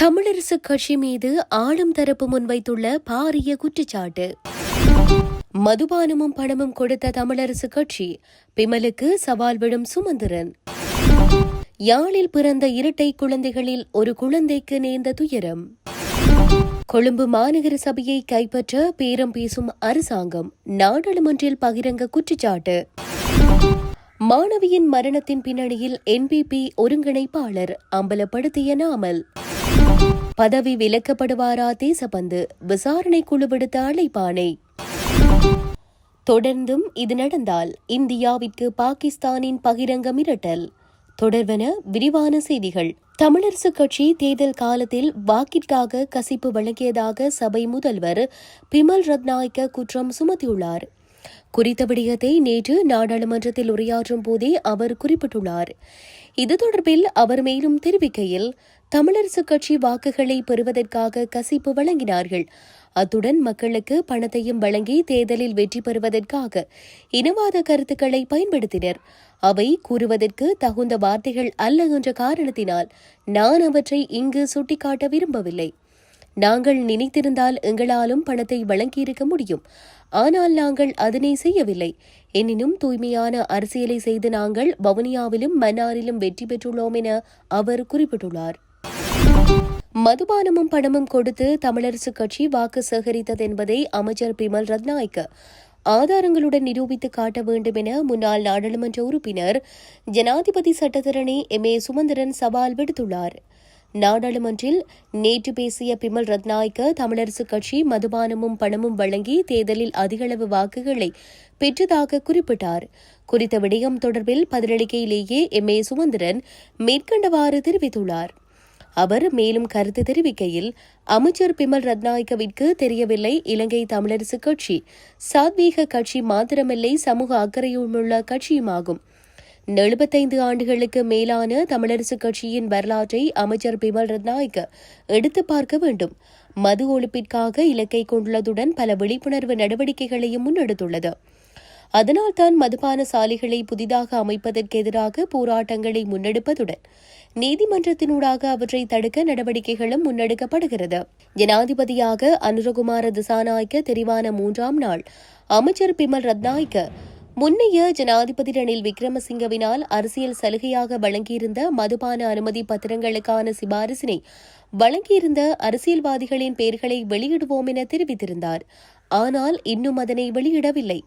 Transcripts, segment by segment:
தமிழரசு கட்சி மீது ஆளும் தரப்பு முன்வைத்துள்ள பாரிய குற்றச்சாட்டு. மதுபானமும் பணமும் கொடுத்த தமிழரசு கட்சி பிமலுக்கு சவால் விடும் சுமந்திரன். யாழில் பிறந்த இரட்டை குழந்தைகளில் ஒரு குழந்தைக்கு நேர்ந்த துயரம். கொழும்பு மாநகர சபையை கைப்பற்ற பேரம் பேசும் அரசாங்கம் நாடாளுமன்றில் பகிரங்க குற்றச்சாட்டு. மாணவியின் மரணத்தின் பின்னணியில் என்பிபி ஒருங்கிணைப்பாளர் அம்பலப்படுத்திய நாமல். பதவி விலக்கப்படுவாரா தேசபந்து விசாரணை குழு விடுத்த அழைப்பானை. தொடர்ந்தும் இது நடந்தால் இந்தியாவிற்கு பாகிஸ்தானின் பகிரங்க மிரட்டல். தொடர்வன விரிவான செய்திகள். தமிழரசுக் கட்சி தேர்தல் காலத்தில் வாக்கிற்காக கசிப்பு வழங்கியதாக சபை முதல்வர் பிமல் ரத்நாயக்க குற்றம் சுமத்தியுள்ளார். குறித்த விடயத்தை நேற்று நாடாளுமன்றத்தில் உரையாற்றும் போதே அவர் குறிப்பிட்டுள்ளார். இது தொடர்பில் அவர் மேலும் தெரிவிக்கையில் தமிழரசுக் கட்சி வாக்குகளை பெறுவதற்காக கசிப்பு வழங்கினார்கள். அத்துடன் மக்களுக்கு பணத்தையும் வழங்கி தேர்தலில் வெற்றி பெறுவதற்காக இனவாத கருத்துக்களை பயன்படுத்தினர். அவை கூறுவதற்கு தகுந்த வார்த்தைகள் அல்ல என்ற காரணத்தினால் நான் அவற்றை இங்கு சுட்டிக்காட்ட விரும்பவில்லை. நாங்கள் நினைத்திருந்தால் எங்களாலும் பணத்தை வழங்கியிருக்க முடியும். ஆனால் நாங்கள் அதனை செய்யவில்லை. எனினும் தூய்மையான அரசியலை செய்து நாங்கள் வவுனியாவிலும் மன்னாரிலும் வெற்றி பெற்றுள்ளோம் என அவர் குறிப்பிட்டுள்ளார். மதுபானமும் பணமும் கொடுத்து தமிழரசுக் கட்சி வாக்கு சேகரித்தது என்பதை அமைச்சர் பிமல் ரத்நாயக்க ஆதாரங்களுடன் நிரூபித்து காட்ட வேண்டும் என முன்னாள் நாடாளுமன்ற உறுப்பினர் ஜனாதிபதி சட்டத்தரணி எம். ஏ. சுமந்திரன் சவால் விடுத்துள்ளார். நாடாளுமன்றில் நேற்று பேசிய பிமல் ரத்நாயக்க தமிழரசுக் கட்சி மதுபானமும் பணமும் வழங்கி தேர்தலில் அதிகளவு வாக்குகளை பெற்றதாக குறிப்பிட்டார். குறித்த விடயம் தொடர்பில் பதிலளிக்கையிலேயே எம். ஏ. சுமந்திரன் மேற்கண்டவாறு தெரிவித்துள்ளார். அவர் மேலும் கருத்து தெரிவிக்கையில் அமைச்சர் பிமல் ரத்நாயக்கவிற்கு தெரியவில்லை. இலங்கை தமிழரசு கட்சி சாத்வீக கட்சி மாத்திரமில்லை. சமூக அக்கறையுள்ள கட்சியுமாகும். எழுபத்தைந்து ஆண்டுகளுக்கு மேலான தமிழரசு கட்சியின் வரலாற்றை அமைச்சர் பிமல் ரத்நாயக்க எடுத்து பார்க்க வேண்டும். மது ஒழிப்பிற்காக இலக்கை கொண்டுள்ளதுடன் பல விழிப்புணர்வு நடவடிக்கைகளையும் முன்னெடுத்துள்ளது. அதனால்தான் மதுபான சாலைகளை புதிதாக அமைப்பதற்கு எதிராக போராட்டங்களை முன்னெடுப்பதுடன் நீதிமன்றத்தினூடாக அவற்றை தடுக்க நடவடிக்கைகளும் முன்னெடுக்கப்படுகிறது. ஜனாதிபதியாக அனுரகுமார திசாநாயக்க தெரிவான மூன்றாம் நாள் அமைச்சர் பிமல் ரத்நாயக்க முன்னைய ஜனாதிபதி ரணில் விக்ரமசிங்கவினால் அரசியல் சலுகையாக வழங்கியிருந்த மதுபான அனுமதி பத்திரங்களுக்கான சிபாரிசினை வழங்கியிருந்த அரசியல்வாதிகளின் பெயர்களை வெளியிடுவோம் என தெரிவித்திருந்தார். ஆனால் இன்னும் அதனை வெளியிடவில்லை.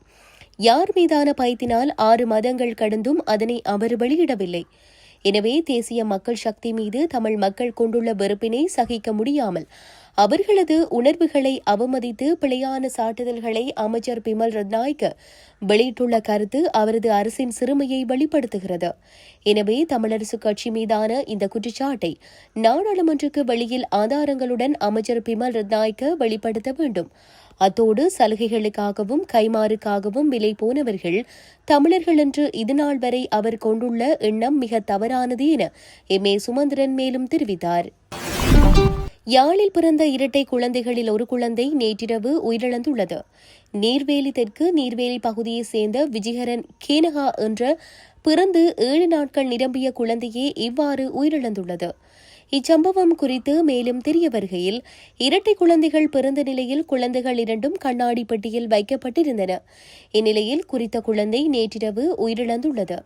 யார் மீதான பயத்தினால் ஆறு மதங்கள் கடந்தும் அதனை அவர் வெளியிடவில்லை. எனவே தேசிய மக்கள் சக்தி மீது தமிழ் மக்கள் கொண்டுள்ள வெறுப்பினை சகிக்க முடியாமல் அவர்களது உணர்வுகளை அவமதித்து பிழையான சாட்டுதல்களை அமைச்சர் பிமல் ரத்நாயக்க வெளியிட்டுள்ள கருத்து அவரது அரசின் சிறுமையை வெளிப்படுத்துகிறது. எனவே தமிழரசு கட்சி மீதான இந்த குற்றச்சாட்டை நாடாளுமன்றக்கு வெளியில் ஆதாரங்களுடன் அமைச்சர் பிமல் ரத்நாயக்க வெளிப்படுத்த வேண்டும். அத்தோடு சலுகைகளுக்காகவும் கைமாறுக்காகவும் விலை போனவர்கள் தமிழர்கள் என்று இதுநாள் வரை அவர் கொண்டுள்ள எண்ணம் மிக தவறானது என எம். ஏ. சுமந்திரன் மேலும் தெரிவித்தார். யாழில் பிறந்த இரட்டை குழந்தைகளில் ஒரு குழந்தை நேற்றிரவு உயிரிழந்துள்ளது. நீர்வேலி தெற்கு நீர்வேலி பகுதியைச் சேர்ந்த விஜயகரன் கேனகா என்ற பிறந்து ஏழு நாட்கள் நிரம்பிய குழந்தையே இவ்வாறு உயிரிழந்துள்ளது. இச்சம்பவம் குறித்து மேலும் தெரிய வருகையில் இரட்டை குழந்தைகள் பிறந்த நிலையில் குழந்தைகள் இரண்டும் கண்ணாடி பெட்டியில் வைக்கப்பட்டிருந்தன. இந்நிலையில் குறித்த குழந்தை நேற்றிரவு உயிரிழந்துள்ளது.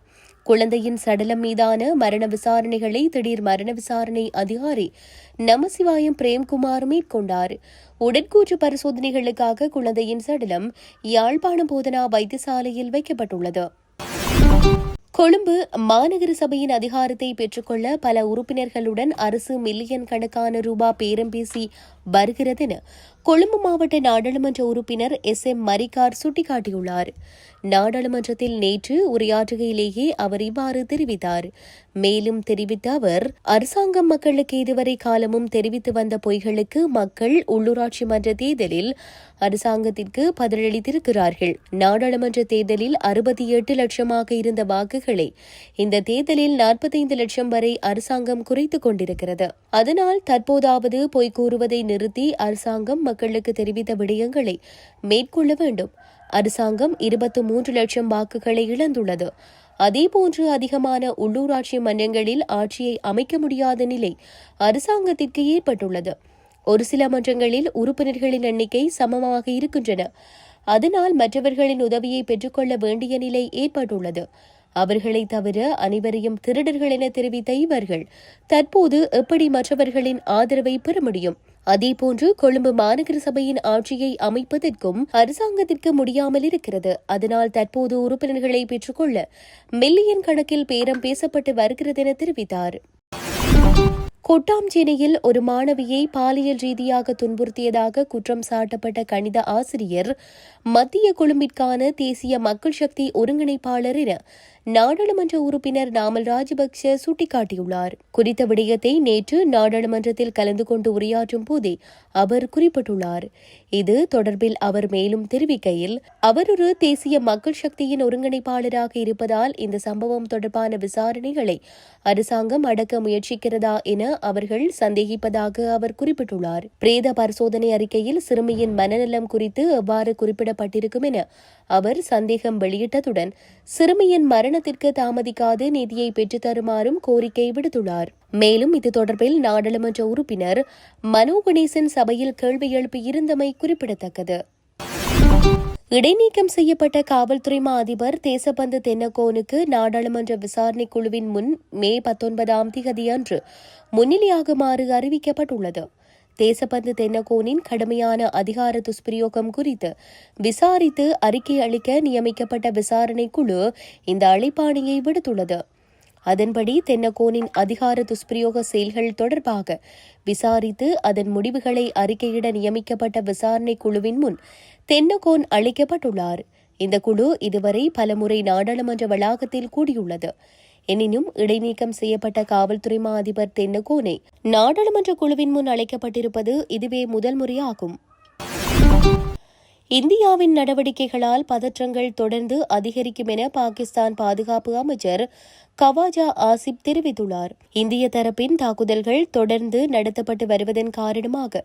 குழந்தையின் சடலம் மீதான மரண விசாரணைகளை திடீர் மரண விசாரணை அதிகாரி நமசிவாயம் பிரேம்குமார் மேற்கொண்டார். உடற்கூற்று பரிசோதனைகளுக்காக குழந்தையின் சடலம் யாழ்ப்பாணம் போதனா வைத்தியசாலையில் வைக்கப்பட்டுள்ளது. கொழும்பு மாநகர சபையின் அதிகாரத்தை பெற்றுக்கொள்ள பல உறுப்பினர்களுடன் அரசு மில்லியன் கணக்கான ரூபா பேரம் பேசி வருகிறது என கொழும்பு மாவட்ட நாடாளுமன்ற உறுப்பினர் எஸ் எம் மரிகார் சுட்டிக்காட்டியுள்ளார். நாடாளுமன்றத்தில் நேற்று உரையாற்றுகையிலேயே அவர் இவ்வாறு தெரிவித்தார். மேலும் தெரிவித்த அவர் அரசாங்கம் மக்களுக்கு இதுவரை காலமும் தெரிவித்து வந்த பொய்களுக்கு மக்கள் உள்ளூராட்சி மன்ற தேர்தலில் அரசாங்கத்திற்கு பதிலளித்திருக்கிறார்கள். நாடாளுமன்ற தேர்தலில் அறுபத்தி எட்டு லட்சமாக இருந்த வாக்குகளை இந்த தேர்தலில் நாற்பத்தைந்து லட்சம் வரை அரசாங்கம் குறைத்துக் கொண்டிருக்கிறது. அதனால் தற்போதாவது பொய் கூறுவதை நிறுத்தி அரசாங்கம் மக்களுக்கு தெரிவித்த விடயங்களை மேற்கொள்ள வேண்டும். அரசாங்கம் இருபத்தி மூன்று லட்சம் வாக்குகளை இழந்துள்ளது. அதேபோன்று அதிகமான உள்ளூராட்சி மன்றங்களில் ஆட்சியை அமைக்க முடியாத நிலை அரசாங்கத்திற்கு ஏற்பட்டுள்ளது. ஒரு சில மன்றங்களில் உறுப்பினர்களின் எண்ணிக்கை சமமாக இருக்கின்றன. அதனால் மற்றவர்களின் உதவியை பெற்றுக்கொள்ள வேண்டிய நிலை ஏற்பட்டுள்ளது. அவர்களை தவிர அனைவரையும் திருடர்கள் என தெரிவித்த இவர்கள் தற்போது எப்படி மற்றவர்களின் ஆதரவை பெற முடியும்? அதேபோன்று கொழும்பு மாநகர சபையின் ஆட்சியை அமைப்பதற்கும் அரசாங்கத்திற்கு முடியாமல் இருக்கிறது. அதனால் தற்போது உறுப்பினர்களை பெற்றுக்கொள்ள மில்லியன் கணக்கில் பேரம் பேசப்பட்டு வருகிறது என தெரிவித்தார். கொட்டாஞ்சேனையில் ஒரு மாணவியை பாலியல் ரீதியாக துன்புறுத்தியதாக குற்றம் சாட்டப்பட்ட கணித ஆசிரியர் மத்திய கொழும்பிற்கான தேசிய மக்கள் சக்தி ஒருங்கிணைப்பாளர் என நாடாளுமன்ற உறுப்பினர் நாமல் ராஜபக்ச சுட்டிக்காட்டியுள்ளார். குறித்த விடயத்தை நேற்று நாடாளுமன்றத்தில் கலந்து கொண்டு உரையாற்றும் போதே அவர் குறிப்பிட்டுள்ளார். இது தொடர்பில் அவர் மேலும் தெரிவிக்கையில் அவர் ஒரு தேசிய மக்கள் சக்தியின் ஒருங்கிணைப்பாளராக இருப்பதால் இந்த சம்பவம் தொடர்பான விசாரணைகளை அரசாங்கம் அடக்க முயற்சிக்கிறதா என அவர்கள் சந்தேகிப்பதாக அவர் குறிப்பிட்டுள்ளார். பிரேத பரிசோதனை அறிக்கையில் சிறுமியின் மனநலம் குறித்து எவ்வாறு குறிப்பிடப்பட்டிருக்கும் என அவர் சந்தேகம் வெளியிட்டதுடன் சிறுமியின் மரணத்திற்கு தாமதிக்காது நிதியை பெற்று தருமாறும் கோரிக்கை விடுத்துள்ளார். மேலும் இது தொடர்பில் நாடாளுமன்ற உறுப்பினர் மனோ கணேசன் சபையில் கேள்வி எழுப்பியிருந்தமை குறிப்பிடத்தக்கது. இடைநீக்கம் செய்யப்பட்ட காவல்துறை மா அதிபர் தேசபந்து தென்னகோனுக்கு நாடாளுமன்ற விசாரணை குழுவின் முன் மே பத்தொன்பதாம் தேதியன்று முன்னிலையாகுமாறு அறிவிக்கப்பட்டுள்ளது. தேசபந்து தென்னகோனின் கடுமையான அதிகார துஷ்பிரயோகம் குறித்து விசாரித்து அறிக்கை அளிக்க நியமிக்கப்பட்ட விசாரணை குழு இந்த அழைப்பாணையை விடுத்துள்ளது. அதன்படி தென்னகோனின் அதிகார துஷ்பிரயோக செயல்கள் தொடர்பாக விசாரித்து அதன் முடிவுகளை அறிக்கையிட நியமிக்கப்பட்ட விசாரணை குழுவின் முன் தென்னகோன் அளிக்கப்பட்டுள்ளார். இந்த குழு இதுவரை பலமுறை நாடாளுமன்ற வளாகத்தில் கூடியுள்ளது. எனினும் இடைநீக்கம் செய்யப்பட்ட காவல்துறை மா அதிபர் தென்னகோனை நாடாளுமன்ற குழுவின் முன் அழைக்கப்பட்டிருப்பது இதுவே முதல் முறையாகும். இந்தியாவின் நடவடிக்கைகளால் பதற்றங்கள் தொடர்ந்து அதிகரிக்கும் என பாகிஸ்தான் பாதுகாப்பு அமைச்சர் கவாஜா ஆசிப் தெரிவித்துள்ளார். இந்திய தரப்பின் தாக்குதல்கள் தொடர்ந்து நடத்தப்பட்டு வருவதன் காரணமாக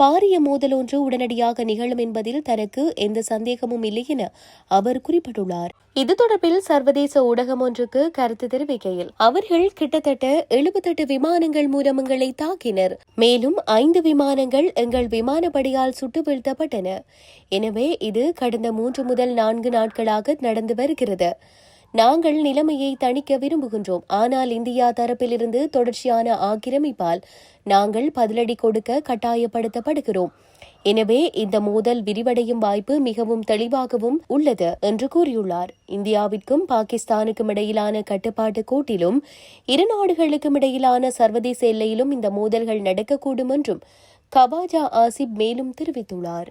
பாரிய மோதல் ஒன்று உடனடியாக நிகழும் என்பதில் தனக்கு எந்த சந்தேகமும் இல்லை என அவர் குறிப்பிட்டுள்ளார். இது தொடர்பில் சர்வதேச ஊடகம் ஒன்றுக்கு கருத்து தெரிவிக்கையில் அவர்கள் கிட்டத்தட்ட எழுபத்தெட்டு விமானங்கள் மூலம் எங்களை தாக்கினர். மேலும் ஐந்து விமானங்கள் எங்கள் விமானப்படியால் சுட்டு வீழ்த்தப்பட்டன எனவே இது கடந்த மூன்று முதல் நான்கு நாட்களாக நடந்து வருகிறது. நாங்கள் நிலைமையை தணிக்க விரும்புகின்றோம். ஆனால் இந்தியா தரப்பிலிருந்து தொடர்ச்சியான ஆக்கிரமிப்பால் நாங்கள் பதிலடி கொடுக்க கட்டாயப்படுத்தப்படுகிறோம். எனவே இந்த மோதல் விரிவடையும் வாய்ப்பு மிகவும் தெளிவாகவும் உள்ளது என்று கூறியுள்ளார். இந்தியாவிற்கும் பாகிஸ்தானுக்கும் இடையிலான கட்டுப்பாட்டு கோட்டிலும் இரு நாடுகளுக்கும் இடையிலான சர்வதேச எல்லையிலும் இந்த மோதல்கள் நடக்கக்கூடும் என்றும் கவாஜா ஆசிப் மேலும் தெரிவித்துள்ளார்.